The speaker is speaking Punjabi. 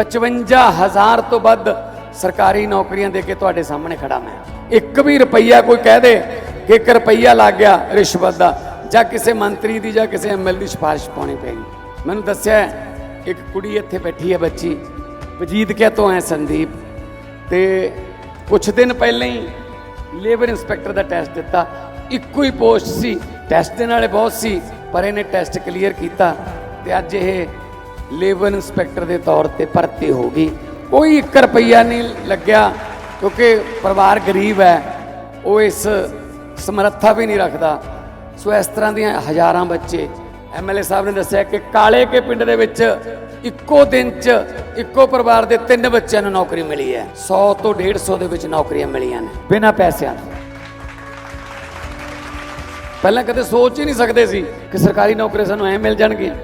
55000 ਤੋਂ ਵੱਧ ਸਰਕਾਰੀ ਨੌਕਰੀਆਂ ਦੇ ਕੇ ਤੁਹਾਡੇ ਸਾਹਮਣੇ ਖੜਾ ਮੈਂ। ਇੱਕ ਵੀ ਰੁਪਈਆ ਕੋਈ ਕਹਿ ਦੇ ਕਿ ਇੱਕ ਰੁਪਈਆ ਲੱਗ ਗਿਆ ਰਿਸ਼ਵਤ ਦਾ, ਜਾਂ ਕਿਸੇ ਮੰਤਰੀ ਦੀ ਜਾਂ ਕਿਸੇ ਐਮਐਲ ਦੀ ਸਿਫਾਰਿਸ਼ ਪਾਉਣੀ ਪੈਗੀ ਮੈਨੂੰ ਦੱਸਿਆ ਇੱਕ ਕੁੜੀ ਇੱਥੇ ਬੈਠੀ ਹੈ ਬੱਚੀ, ਵਜੀਦ ਕਿਆ ਤੋਂ ਹੈ ਸੰਦੀਪ। ਤੇ ਕੁਝ ਦਿਨ ਪਹਿਲਾਂ ਹੀ ਲੇਬਰ ਇੰਸਪੈਕਟਰ ਦਾ ਟੈਸਟ ਦਿੱਤਾ। ਇੱਕੋ ਹੀ ਪੋਸਟ ਸੀ, ਟੈਸਟ ਦੇ ਨਾਲੇ ਬਹੁਤ ਸੀ, ਪਰ ਇਹਨੇ ਟੈਸਟ ਕਲੀਅਰ ਕੀਤਾ ਤੇ ਅੱਜ ਇਹ ਲੇਬਰ ਇੰਸਪੈਕਟਰ ਦੇ ਤੌਰ ਤੇ ਭਰਤੀ ਹੋ ਗਈ। ਕੋਈ 1 ਰੁਪਈਆ ਨਹੀਂ ਲੱਗਿਆ, ਕਿਉਂਕਿ ਪਰਿਵਾਰ ਗਰੀਬ ਹੈ। ਉਹ ਇਸ ਸਮਰੱਥਾ ਵੀ ਨਹੀਂ ਰੱਖਦਾ। ਸੋ ਇਸ ਤਰ੍ਹਾਂ ਦੀਆਂ ਹਜ਼ਾਰਾਂ ਬੱਚੇ ਐਮਐਲਏ ਸਾਹਿਬ ਨੇ ਦੱਸਿਆ ਕਿ ਕਾਲੇ ਕੇ ਪਿੰਡ ਦੇ ਵਿੱਚ ਇੱਕੋ ਦਿਨ 'ਚ ਇੱਕੋ ਪਰਿਵਾਰ ਦੇ ਤਿੰਨ ਬੱਚਿਆਂ ਨੂੰ ਨੌਕਰੀ ਮਿਲੀ ਹੈ। 100 ਤੋਂ 150 ਦੇ ਵਿੱਚ ਨੌਕਰੀਆਂ ਮਿਲੀਆਂ ਨੇ, ਬਿਨਾਂ ਪੈਸਿਆਂ ਤੋਂ। ਪਹਿਲਾਂ ਕਦੇ ਸੋਚ ਹੀ ਨਹੀਂ ਸਕਦੇ ਸੀ ਕਿ ਸਰਕਾਰੀ ਨੌਕਰੀ ਸਾਨੂੰ ਐ ਮਿਲ ਜਾਣਗੀਆਂ।